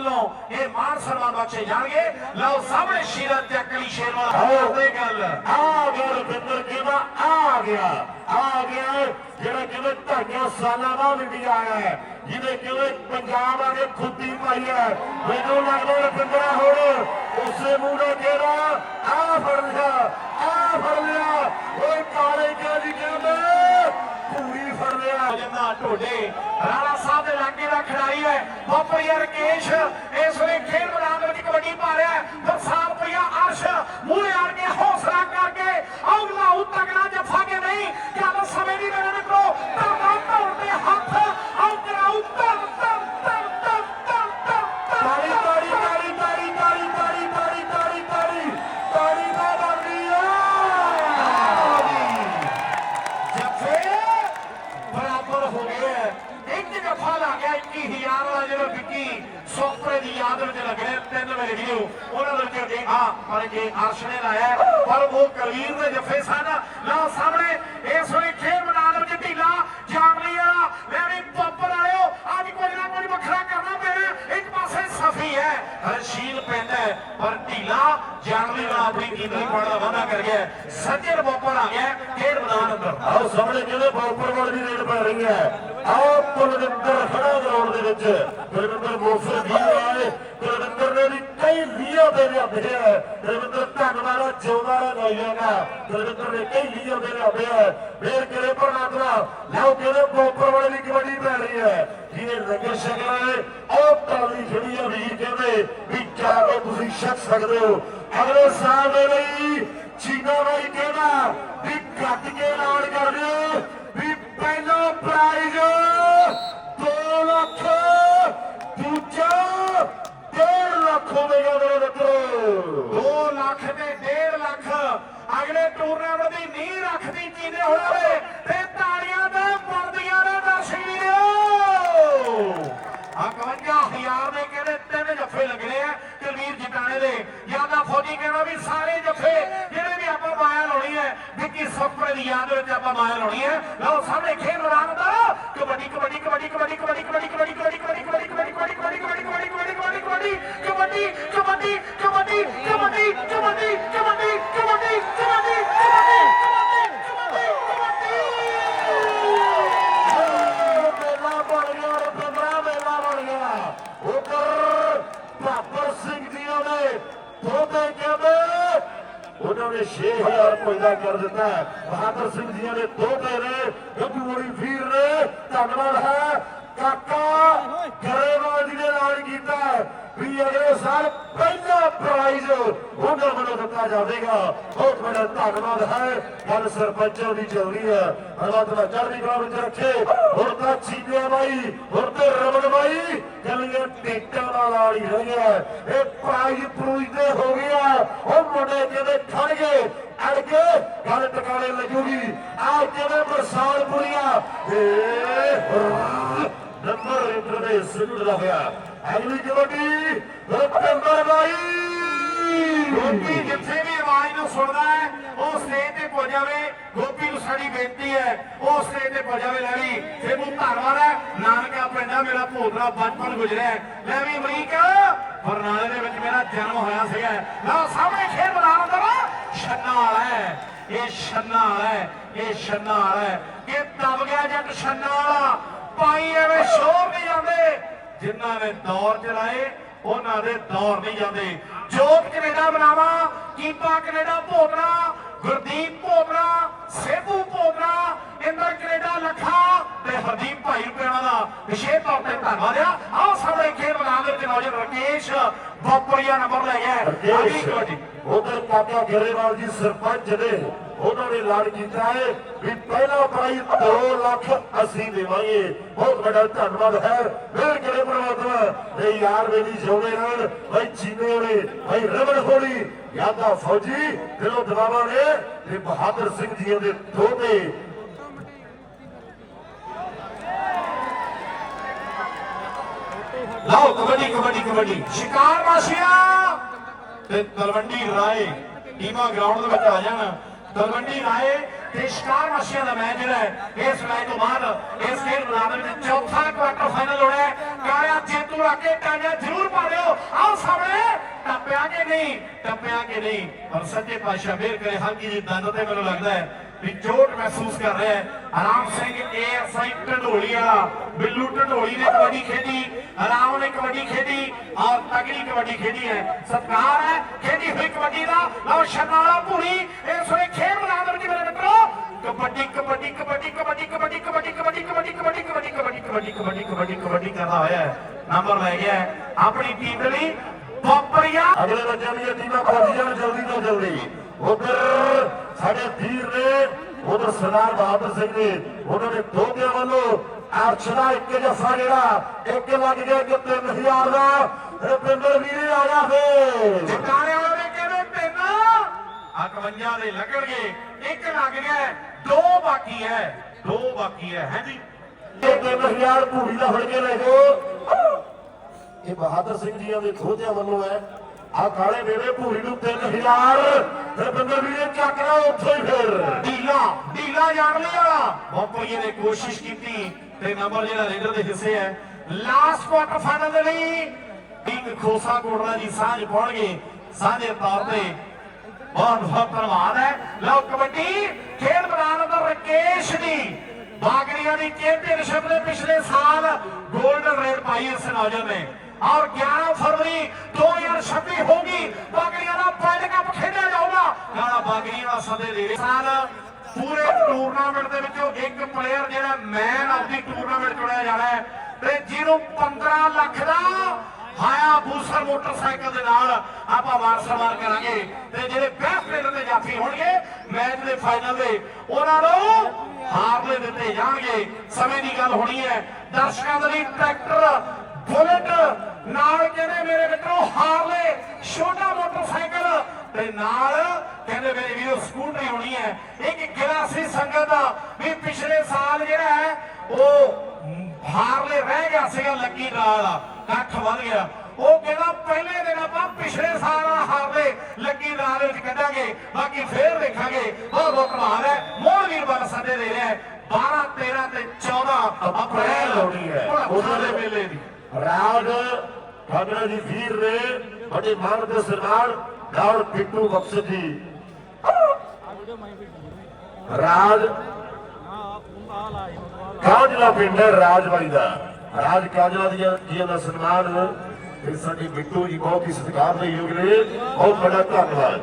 ਵੱਲੋਂ ਇਹ ਮਾਨ ਸਨਮਾਨ ਬਖਸ਼ੇ ਜਾਣਗੇ। ਲਓ ਸਾਹਮਣੇ ਸ਼ੀਰਤ ਤੇ ਅਕਲੀ ਸ਼ੇਰ ਵਾਲਾ। ਕਰਦੇ ਗੱਲ। ਆ ਗਿਆ ਰਵਿੰਦਰ ਕਿਵਾ ਆ ਗਿਆ। ਆ ਗਿਆ ਜਿਹੜਾ ਕਿਵੇਂ ਧਾਈਆਂ ਸਾਲਾਂ ਬਾਅਦ ਇੰਡੀਆ ਆਇਆ ਹੈ ਜਿਹਨੇ ਕਿਵੇਂ ਪੰਜਾਬ ਆ ਕੇ ਖੁੱਦੀ ਪਾਈ ਹੈ। ਮੈਨੂੰ ਲੱਗਦਾ ਰਵਿੰਦਰਾ ਹੁਣ ਉਸੇ ਮੂੰਹ ਨਾਲ ਕਹਿਣਾ ਢੋਡੇ ਰਾਣਾ ਸਾਹਿਬ ਦੇ ਲਾਗੇ ਦਾ ਖਿਡਾਰੀ ਹੈ। ਬੱਪਰ ਯਾਰ ਕੇਸ਼ ਇਸ ਵੇਲੇ ਖੇਡ ਮੈਦਾਨ ਵਿੱਚ ਕਬੱਡੀ ਪਾ ਰਿਹਾ ਹੈ। ਅਰਸ਼ ਨੇ ਲਾਇਆ ਪਰ ਉਹ ਕਲਵੀਰ ਦੇ ਜੱਫੇ ਸਨ। ਲਓ ਸਾਹਮਣੇ ਇਸ ਵੇਲੇ ਖੇਡ ਮੈਦਾਨ ਵਿੱਚ ਢੀਲਾ ਜਾਮਲੀ ਵਾਲਾ ਲੈ ਵੀ ਬੱਬਰ ਵਾਲਿਓ। ਅੱਜ ਕੁਝ ਨਾ ਕੁਝ ਵੱਖਰਾ ਕਰਨਾ ਪੈਣਾ। ਇੱਕ ਪਾਸੇ ਸਫੀ ਹੈ ਰਸ਼ੀਦ ਪੈਂਦਾ ਹੈ, ਪਰ ਢੀਲਾ ਜਾਮਲੀ ਵਾਲਾ ਆਪਣੀ ਕੀਮਤੀ ਫੜ ਦਾ ਵਾਅਦਾ ਕਰ ਗਿਆ ਹੈ। ਸੱਜਣ ਬੱਬਰ ਆ ਗਿਆ ਖੇਡ ਮੈਦਾਨ ਅੰਦਰ। ਆਓ ਸਾਹਮਣੇ ਕਿਹਦੇ ਬਾਪਰ ਵਾਲੀ ਦੀ ਰੇਡ ਪੈ ਰਹੀ ਹੈ। ਆਓ ਕੁਲਵਿੰਦਰ ਖੜਾ ਗਰਾਊਂਡ ਦੇ ਵਿੱਚ। ਕੁਲਵਿੰਦਰ ਮੋਫਰ ਵੀ ਆਏ ਕੁਲਵਿੰਦਰ ਨੇ ਵੀ ਕਈ ਲੀਆਂ ਦੇ ਲਿਆਂਦੇ ਆ ਕੁਲਵਿੰਦਰ ਧੰਨਵਾਦ ਜਿਉਂਦਾ ਰਹਿ ਨੌਜਵਾਨਾ ਨੇ ਕਈ ਲੀਆਂ ਦੇ ਲਿਆਂਦੇ ਆ। ਫੇਰ ਕਿਹੜੇ ਪਰਨਾਤਰਾ ਲਓ ਕਿਹਦੇ ਬਾਪਰ ਵਾਲੀ ਦੀ ਕਬੱਡੀ ਪੈ ਰਹੀ ਹੈ। ਜਿਹਨੇ ਲੰਗਰ ਛਕਣਾ ਹੈ ਉਹ ਟਾਲੀ ਜਿਹੜੀ ਆ ਵੀਰ ਕਹਿੰਦੇ ਵੀ ਜਾ ਕੇ ਤੁਸੀਂ ਛਕ ਸਕਦੇ ਹੋ। ਅਗਲੇ ਸਾਲ ਦੇ ਲਈ ਚੀਨਾ ਬਾਈ ਕਹਿੰਦਾ ਵੀ ਕੱਟ ਕੇ ਐਲਾਨ ਕਰ ਦਿਓ ਵੀ ਪਹਿਲਾ ਪ੍ਰਾਈਜ਼ ਹੋ ਗਈਆਂ ਮੇਰੇ ਮਿੱਤਰੋ 2 ਲੱਖ ਤੇ 1.5 ਲੱਖ। ਅਗਲੇ ਟੂਰਨਾਮੈਂਟ ਦੀ ਨੀਂਹ ਰੱਖਦੀ ਚੀਨੇ ਹੋਵੇ ਤੇ ਤਾੜੀਆਂ ਦੇ ਬਣਦੀਆਂ ਨੇ ਦਰਸ਼ਕ ਵੀਰੋ। 51000 ਦੇ ਕਿਹੜੇ ਤਿੰਨ ਜੱਫੇ ਲੱਗਣੇ ਆ ਕੁਲਵੀਰ ਜਟਾਣੇ ਦੇ। ਯਾਦਾ ਫੌਜੀ ਕਹਿੰਦਾ ਵੀ ਸਾਰੇ ਜੱਫੇ ਜਿਹੜੇ ਵੀ ਆਪਾਂ ਮਾਇਆ ਲਾਉਣੀ ਹੈ, ਵਿੱਕੀ ਸੋਪਰ ਦੀ ਯਾਦ ਵਿੱਚ ਆਪਾਂ ਮਾਇਆ ਲਾਉਣੀ ਹੈ। ਲਓ ਸਾਹਮਣੇ ਖੇਡ ਮੈਦਾਨ ਕਬੱਡੀ ਕਬੱਡੀ ਕਬੱਡੀ ਕਬੱਡੀ ਕਬੱਡੀ ਕਬੱਡੀ ਉਹਨਾਂ ਨੇ 6000 ਪੈਦਾ ਕਰ ਦਿੱਤਾ ਬਹਾਦਰ ਸਿੰਘ ਜੀ ਨੇ ਦੋਤੇ ਨੇ ਗੱਭੂ ਵੀਰ ਨੇ, ਧੰਨਵਾਦ ਹੈ। ਕਾਕਾ ਗਰੇਵਾਲ ਜੀ ਨੇ ਐਲਾਨ ਕੀਤਾ ਵੀ ਅਗਲੇ ਸਾਲ ਪਹਿਲਾ ਪ੍ਰਾਈਜ਼ ਉਹਨਾਂ ਵੱਲੋਂ ਦਿੱਤਾ ਜਾਵੇਗਾ। ਬਹੁਤ ਬੜਾ ਧੰਨਵਾਦ ਹੈ। ਗੱਲ ਸਰਪੰਚਾਂ ਦੀ ਚੱਲ ਰਹੀ ਹੈ ਪਰਮਾਤਮਾ ਚੜ੍ਹਦੀ ਕਲਾ ਵਿੱਚ ਰੱਖੇ। ਹੁਣ ਤਾਂ ਚੀਨਿਆ ਬਾਈ, ਹੁਣ ਤੇ ਰਮਨ ਬਾਈ ਚੱਲੀਏ ਟੇਕਾਂ ਨਾਲ ਆੜੀ ਰਹਿ ਹੈ। ਇਹ ਪ੍ਰਾਈਜ਼ ਪ੍ਰੂਜ ਤੇ ਹੋ ਗਿਆ। ਉਹ ਮੁੰਡੇ ਕਿਤੇ ਖੜ ਗਏ ਅੜ ਕੇ ਗੱਲ ਲੱਗੂਗੀ ਆ ਕਿਵੇਂ ਬਰਸਾਲ ਪੁਰੀਆ ਨੰਬਰ ਇੰਟਰ ਦੇ ਸਿੱਧ ਦਾ ਹੋਇਆ ਅਗਲੀ ਕਬੱਡੀ ਰੁਪਿੰਦਰ ਬਾਈ। ਗੋਪੀ ਜਿੱਥੇ ਵੀ ਆਵਾਜ਼ ਨੂੰ ਸੁਣਦਾ ਹੈ, ਉਹ ਸਟੇਜ ਤੇ ਪਹੁੰਚ ਜਾਵੇ। ਗੋਪੀ ਨੂੰ ਸਾਡੀ ਬੇਨਤੀ ਹੈ, ਉਹ ਸਟੇਜ ਤੇ ਪਹੁੰਚ ਜਾਵੇ ਲੈ ਵੀ। ਸੇਬੂ ਧੰਨਵਾਦ ਹੈ। ਨਾਨਕਾ ਪਿੰਡਾ ਮੇਰਾ ਭੋਦਰਾ ਬਚਪਨ ਗੁਜ਼ਰਿਆ ਹੈ। ਲੈ ਵੀ ਅਮਰੀਕ, ਬਰਨਾਲੇ ਦੇ ਵਿੱਚ ਮੇਰਾ ਜਨਮ ਹੋਇਆ ਸੀਗਾ। ਲਓ, ਸਾਹਮਣੇ ਖੇਡ ਮੈਦਾਨ ਇਹ ਛੰਨਾ ਵਾਲਾ ਹੈ, ਇਹ ਛੰਨਾ ਵਾਲਾ ਹੈ। ਇਹ ਦਬ ਗਿਆ ਜੱਟ ਛੰਨਾ ਵਾਲਾ। ਪਾਈ ਐਵੇਂ ਸ਼ੋਰ ਨਹੀਂ ਜਾਂਦੇ। ਜਿਨ੍ਹਾਂ ਨੇ ਦੌਰ ਚਲਾਏ, ਉਹਨਾਂ ਦੇ ਦੌਰ ਨਹੀਂ ਜਾਂਦੇ। ਜੋਤ ਕੈਨੇਡਾ ਬਨਾਵਾ ਕੀਪਾ ਕੈਨੇਡਾ ਭੋਗਣਾ, ਗੁਰਦੀਪ ਭੋਗਣਾ, ਸੇਬੂ ਭੋਗਣਾ ਇੰਦਰ ਕੈਨੇਡਾ ਲੱਖਾ ਤੇ ਹਰਦੀਪ ਭਾਈ ਰੁਪਿਆਣਾ ਦਾ ਵਿਸ਼ੇਸ਼ ਤੌਰ ਤੇ ਧੰਨਵਾਦ ਆ। ਆਓ ਸਾਡੇ ਖੇਡ ਮੈਦਾਨ ਦੇ ਵਿੱਚ ਨੌਜਵਾਨ ਰਕੇਸ਼ ਬੱਪਰੀਆ ਨੰਬਰ ਲੈ ਗਿਆ ਅਗਲੀ ਕਬੱਡੀ ਉਧਰ ਕਾਕਾ ਗਰੇਵਾਲ ਜੀ ਸਰਪੰਚ ਨੇ ਉਹਨਾਂ ਨੇ ਐਲਾਨ ਕੀਤਾ ਹੈ ਵੀ ਪਹਿਲਾ ਪ੍ਰਾਈਜ਼ 2 ਲੱਖ ਅਸੀਂ ਦੇਵਾਂਗੇ। ਬਹੁਤ ਵੱਡਾ ਧੰਨਵਾਦ ਹੈ। ਫੇਰ ਕਿਹੜੇ ਪਰਮਾਤਮਾ ਇਹ ਯਾਰ ਮੇਰੀ ਜਿਉਂਦੇ ਰਹਿਣ ਭਾਈ ਚੀਨੇ ਨੇ ਭਾਈ ਰਮਨ ਹੋਣੀ ਯਾਦਾ ਫੌਜੀ ਦਿਲੋਂ ਦਬਾਵਾ ਨੇ ਤੇ ਬਹਾਦਰ ਸਿੰਘ ਜੀ ਦੇ ਦੋਤੇ ਲਓ ਕਬੱਡੀ ਕਬੱਡੀ ਕਬੱਡੀ। ਸ਼ਿਕਾਰ ਮਾਸ਼ੀਆ ਤੇ ਤਲਵੰਡੀ ਰਾਏ ਟੀਮਾਂ ਗਰਾਊਂਡ ਦੇ ਵਿੱਚ ਆ ਜਾਣ। ਤਲਵੰਡੀ ਰਾਏ ਤੇ ਸ਼ਿਕਾਰ ਮੱਛੀਆਂ ਦਾ ਮੈਚ ਜਿਹੜਾ ਹੈ, ਇਸ ਮੈਚ ਤੋਂ ਬਾਅਦ ਇਸ ਖੇਡ ਮੈਦਾਨ ਵਿੱਚ ਚੌਥਾ ਕੁਆਟਰ ਫਾਈਨਲ ਹੋਣਾ ਹੈ। ਕਾਲਿਆ ਜੇਤੂ ਆ ਕੇ ਜ਼ਰੂਰ ਪਾ ਦਿਓ। ਆਓ ਸਾਹਮਣੇ, ਟੱਪਿਆ ਕਿ ਨਹੀਂ? ਟੱਪਿਆ ਕਿ ਨਹੀਂ? ਪਰ ਸੱਚੇ ਪਾਤਸ਼ਾਹ ਮਿਹਰ ਕਰੇ ਹਲਕੀ ਜੀ ਦੰਦ ਤੇ ਮੈਨੂੰ ਲੱਗਦਾ ਹੈ। ਵੀ ਚੋਟ ਮਹਿਸੂਸ ਕਰ ਰਿਹਾ ਹੈ ਆਰਾਮ ਸਿੰਘ ਏਐਸਆਈ ਢੰਡੋਲੀ ਵਾਲਾ ਬਿੱਲੂ ਢੰਡੋਲੀ ਨੇ ਕਬੱਡੀ ਖੇਡੀ ਆਰਾਮ ਨੇ ਕਬੱਡੀ ਖੇਡੀ ਔਰ ਤਗੜੀ ਕਬੱਡੀ ਖੇਡੀ ਹੈ ਸਤਿਕਾਰ ਹੈ ਖੇਡੀ ਹੋਈ ਕਬੱਡੀ ਦਾ ਲਓ ਸ਼ਰਨਾਲਾ ਭੂਰੀ ਇਸ ਵੇਲੇ ਖੇਡ ਮੈਦਾਨ ਦੇ ਵਿੱਚ ਮੇਰੇ ਮਿੱਤਰੋ ਕਬੱਡੀ ਕਬੱਡੀ ਕਬੱਡੀ ਕਬੱਡੀ ਕਬੱਡੀ ਕਬੱਡੀ ਕਬੱਡੀ ਕਬੱਡੀ ਕਬੱਡੀ ਕਬੱਡੀ ਕਬੱਡੀ ਕਬੱਡੀ ਕਬੱਡੀ ਕਬੱਡੀ ਕਬੱਡੀ ਕਰਦਾ ਹੋਇਆ ਹੈ ਨੰਬਰ ਲੈ ਗਿਆ ਹੈ ਆਪਣੀ ਟੀਮ ਦੇ ਲਈ ਬੱਬਰੀਆ ਅਗਲੇ ਬੱਚਿਆਂ ਦੀਆਂ ਟੀਮਾਂ ਪਹੁੰਚ ਜਾਣ ਜਲਦੀ ਤੋਂ ਜਲਦੀ ਉਧਰ ਸਾਡੇ ਵੀਰ ਨੇ ਉਧਰ ਸਰਦਾਰ ਬਹਾਦਰ ਸਿੰਘ ਨੇ ਉਹਨਾਂ ਨੇ ਦੋਗਿਆਂ ਵੱਲੋਂ ਅਰਸ਼ ਦਾ ਇੱਕ ਜੱਫਾ ਜਿਹੜਾ ਇੱਕ ਲੱਗ ਗਿਆ ਕਿ 3000 ਦਾ ਰੁਪਿੰਦਰ ਵੀਰੇ ਆ ਗਿਆ ਫੇਰ। ਟਿਕਾਣੇ ਵਾਲੇ ਕਹਿੰਦੇ ਤਿੰਨ 51 ਦੇ ਲੱਗਣਗੇ ਇੱਕ ਲੱਗ ਗਿਆ ਦੋ ਬਾਕੀ ਹੈ ਦੋ ਬਾਕੀ ਹੈ ਹੈ ਜੀ? ਇਹ 3000 ਭੂਰੀ ਦਾ ਫੜ ਕੇ ਲੈ ਜਾਓ। ਇਹ ਬਹਾਦਰ ਸਿੰਘ ਜੀਆਂ ਦੇ ਖੋਜਿਆਂ ਵੱਲੋਂ ਹੈ। ਆ ਕਾਲੇ ਮੇਰੇ ਭੂਰੀ ਨੂੰ 3000 ਰੁਪਿੰਦਰ ਵੀਰੇ ਚੱਕ ਉੱਥੋਂ ਹੀ ਫੇਰ। ਢੀਲਾ ਢੀਲਾ ਜਾਣ ਵਾਲਾ ਬੋਪੋਏ ਨੇ ਕੋਸ਼ਿਸ਼ ਕੀਤੀ ਤੇ ਨੰਬਰ ਜਿਹੜਾ ਰੇਡਰ ਦੇ ਹਿੱਸੇ ਹੈ ਲਾਸਟ ਕੁਆਟਰ ਫਾਈਨਲ ਦੇ ਲਈ ਇੱਕ ਖੋਸਾ ਕੋਟਲਾ ਜੀ ਸਾਂਝ ਪਾਉਣਗੇ ਸਾਂਝੇ ਤੌਰ ਤੇ ਬਹੁਤ ਬਹੁਤ ਧੰਨਵਾਦ ਹੈ। ਲਓ ਕਬੱਡੀ ਖੇਡ ਮੈਦਾਨ ਦਾ ਰਕੇਸ਼ ਦੀ ਬਾਗੜੀਆਂ ਦੀ ਚੈਂਪੀਅਨਸ਼ਿਪ ਦੇ ਪਿਛਲੇ ਸਾਲ 골ਡਨ ਰੇਡ ਪਾਈ ਇਸ ਨੌਜਵਾਨ ਨੇ। ਔਰ 11 ਫਰਵਰੀ 2026 ਹੋਗੀ ਬਾਗੜੀਆਂ ਦਾ ਵਰਲਡ ਕੱਪ ਖੇਡਿਆ ਜਾਊਗਾ ਗਾਣਾ ਬਾਗੜੀਆਂ ਦਾ ਸਦੇ ਦੇ ਰਹੇ ਪੂਰੇ ਟੂਰਨਾਮੈਂਟ ਦੇ ਵਿੱਚੋਂ ਇੱਕ ਪਲੇਅਰ ਜਿਹੜਾ ਮੈਨ ਆਫ ਦੀ ਟੂਰਨਾਮੈਂਟ ਚੁਣਿਆ ਜਾਣਾ ਹੈ ਤੇ ਜਿਹਨੂੰ 15 ਲੱਖ ਦਾ ਹਾਇਆ ਬੂਸਰ ਮੋਟਰਸਾਈਕਲ ਦੇ ਨਾਲ ਆਪਾਂ ਵਾਰ ਸਵਾਰ ਕਰਾਂਗੇ ਤੇ ਜਿਹੜੇ ਬੈਸਟ ਪਲੇਅਰ ਦੇ ਜਾਫੀ ਹੋਣਗੇ ਮੈਚ ਦੇ ਫਾਈਨਲ ਦੇ ਉਹਨਾਂ ਨੂੰ ਹਾਰਲੇ ਦਿੱਤੇ ਜਾਣਗੇ ਸਮੇਂ ਦੀ ਗੱਲ ਹੋਣੀ ਹੈ ਦਰਸ਼ਕਾਂ ਦੇ ਲਈ ਟਰੈਕਟਰ ਬੁਲਟ ਨਾਲ ਕਹਿੰਦੇ ਮੇਰੇ ਮਿੱਤਰੋ ਹਾਰਲੇ ਛੋਟਾ ਮੋਟਰਸਾਈਕਲ ਤੇ ਨਾਲ ਕਹਿੰਦੇ ਮੇਰੇ ਵੀਰੋ ਸਕੂਟਰੀ ਹੋਣੀ ਹੈ। ਇੱਕ ਗਿਲਾਸੀ ਸੰਗਤ ਵੀ ਪਿਛਲੇ ਸਾਲ ਜਿਹੜਾ ਹੈ ਉਹ ਹਾਰਲੇ ਰਹਿ ਗਿਆ ਸੀਗਾ ਲੱਕੀ ਨਾਲ। ਕੱਠ ਵੱਧ ਗਿਆ। ਉਹ ਕਹਿੰਦਾ ਪਹਿਲੇ ਦਿਨ ਆਪਾਂ ਪਿਛਲੇ ਸਾਲ ਵਾਲਾ ਹਾਰਲੇ ਲੱਕੀ ਨਾਲ ਵਿੱਚ ਕੱਢਾਂਗੇ। ਬਾਕੀ ਫੇਰ ਦੇਖਾਂਗੇ। ਬਹੁਤ ਬਹੁਤ ਧੰਨਵਾਦ ਹੈ। ਮੋਹਨ ਵੀਰ ਬਲ ਸੰਦੇ ਦੇ ਰਿਹਾ ਹੈ। 12 13 ਤੇ 14 ਅਪ੍ਰੈਲ ਹੋਣੀ ਹੈ। ਉਹਨਾਂ ਦੇ ਮੇਲੇ ਦੀ। ਰਾਜ ਭਾਗਰਾ ਜੀ ਵੀਰ ਨੇ ਬੜੇ ਮਾਣ ਦੇ ਸਰਦਾਰ ਗੌਰ ਪਿੱਟੂ ਬਖਸ਼ ਜੀ। ਰਾਜ ਕਾਜਲਾ ਪਿੰਡ ਹੈ ਦਾ। ਰਾਜ ਕਾਜਲਾ ਦੀ ਜੀ ਦਾ ਸਨਮਾਨ ਇਹ ਸਾਡੇ ਬਿੱਟੂ ਜੀ ਬਹੁਤ ਹੀ ਸਤਿਕਾਰ ਦੇ ਯੋਗ ਨੇ। ਬਹੁਤ ਬੜਾ ਧੰਨਵਾਦ।